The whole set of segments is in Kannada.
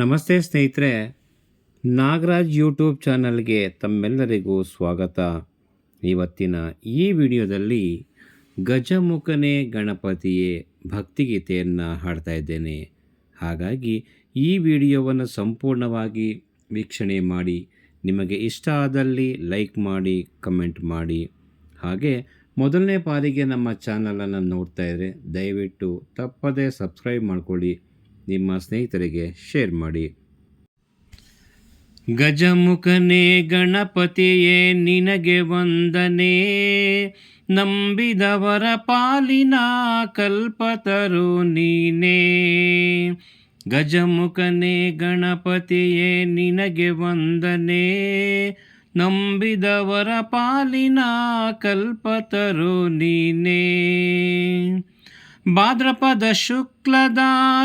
ನಮಸ್ತೆ ಸ್ನೇಹಿತರೆ, ನಾಗರಾಜ್ ಯೂಟ್ಯೂಬ್ ಚಾನಲ್ಗೆ ತಮ್ಮೆಲ್ಲರಿಗೂ ಸ್ವಾಗತ. ಇವತ್ತಿನ ಈ ವಿಡಿಯೋದಲ್ಲಿ ಗಜಮುಖನೇ ಗಣಪತಿಯೇ ಭಕ್ತಿಗೀತೆಯನ್ನು ಹಾಡ್ತಾ ಇದ್ದೇನೆ. ಹಾಗಾಗಿ ಈ ವಿಡಿಯೋವನ್ನು ಸಂಪೂರ್ಣವಾಗಿ ವೀಕ್ಷಣೆ ಮಾಡಿ, ನಿಮಗೆ ಇಷ್ಟ ಆದಲ್ಲಿ ಲೈಕ್ ಮಾಡಿ, ಕಮೆಂಟ್ ಮಾಡಿ. ಹಾಗೆ ಮೊದಲನೇ ಬಾರಿಗೆ ನಮ್ಮ ಚಾನಲನ್ನು ನೋಡ್ತಾ ಇದ್ದರೆ ದಯವಿಟ್ಟು ತಪ್ಪದೇ ಸಬ್ಸ್ಕ್ರೈಬ್ ಮಾಡಿಕೊಳ್ಳಿ. ನಿಮ್ಮ ಸ್ನೇಹಿತರಿಗೆ ಶೇರ್ ಮಾಡಿ. ಗಜಮುಖನೇ, ಗಣಪತಿಯೇ, ನಿನಗೆ ವಂದನೆ. ನಂಬಿದವರ ಪಾಲಿನ ಕಲ್ಪತರು ನೀನೇ. ಗಜಮುಖನೇ, ಗಣಪತಿಯೇ, ನಿನಗೆ ವಂದನೆ. ನಂಬಿದವರ ಪಾಲಿನ ಕಲ್ಪತರು ನೀನೇ. ಭಾದ್ರಪದ ಶುಕ್ಲದ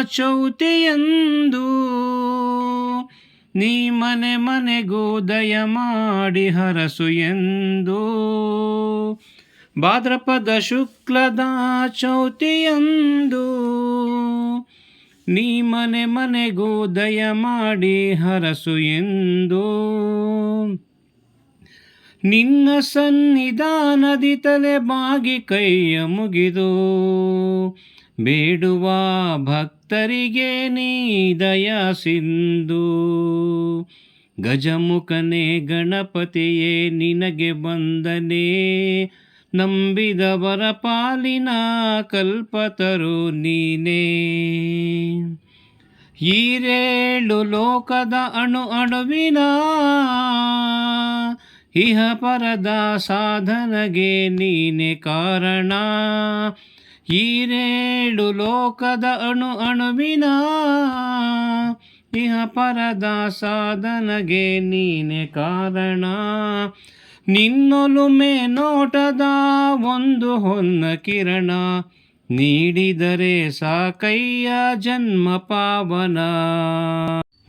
ಚೌತಿಯಂದು ನೀ ಮನೆ ಮನೆಗೂ ದಯ ಮಾಡಿ ಹರಸು ಎಂದು. ಭಾದ್ರಪದ ಶುಕ್ಲದ ಚೌತಿಯಂದು ನೀ ಮನೆ ಮನೆಗೂ ದಯ ಮಾಡಿ ಹರಸು ಎಂದು. ನಿನ್ನ ಸನ್ನಿಧಾನದಿ ತಲೆ ಬಾಗಿ ಕೈಯ ಮುಗಿದು, ಬೇಡುವ ಭಕ್ತರಿಗೆ ನೀ ದಯ ಸಿಂಧು. ಗಜಮುಖನೇ ಗಣಪತಿಯೇ, ನಿನಗೆ ಬಂದನೆ ನಂಬಿದವರ ಪಾಲಿನ ಕಲ್ಪತರು ನೀನೇ. ಈರೇಳು ಲೋಕದ ಅಣು ಅಣುವಿನ ಇಹ ಪರದ ಸಾಧನಗೆ ನೀನೆ ಕಾರಣ. ಈರೇಳು ಲೋಕದ ಅಣು ಅಣುವಿನ ಇಹ ಪರದ ಸಾಧನಗೆ ನೀನೆ ಕಾರಣ. ನಿನ್ನೊಲುಮೆ ನೋಟದ ಒಂದು ಹೊನ್ನ ಕಿರಣ. ನೀಡಿದರೆ ಸಾಕಯ್ಯ ಜನ್ಮ ಪಾವನ.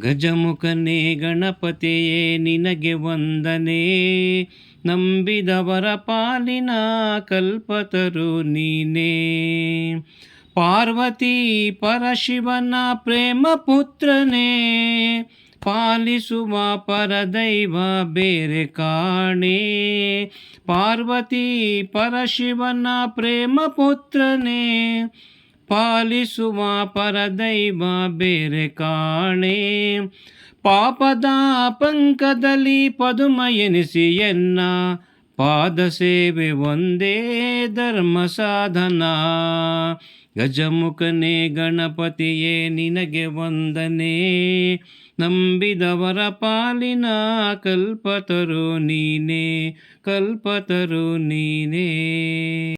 ಗಜಮುಖನೇ ಗಣಪತಿಯೇ, ನಿನಗೆ ವಂದನೆ. ನಂಬಿದವರ ಪಾಲಿನ ಕಲ್ಪತರು ನೀನೇ. ಪಾರ್ವತಿ ಪರಶಿವನ ಪ್ರೇಮ ಪುತ್ರನೇ, ಪಾಲಿಸುವ ಪರದೈವ ಬೇರೆ ಕಾಣೆ. ಪಾರ್ವತಿ ಪರಶಿವನ ಪ್ರೇಮ ಪುತ್ರನೇ ಪಾಲಿಸುವ ಪರದೈವ ಬೇರೆ ಕಾಣೆ. ಪಾಪದ ಪಂಕದಲ್ಲಿ ಪದುಮ ಎನಿಸಿ ಎನ್ನ. ಪಾದ ಸೇವೆ ಒಂದೇ ಧರ್ಮ ಸಾಧನ. ಗಜಮುಖನೇ ಗಣಪತಿಯೇ ನಿನಗೆ ವಂದನೆ. ನಂಬಿದವರ ಪಾಲಿನ ಕಲ್ಪತರು ನೀನೇ ಕಲ್ಪತರು ನೀನೇ.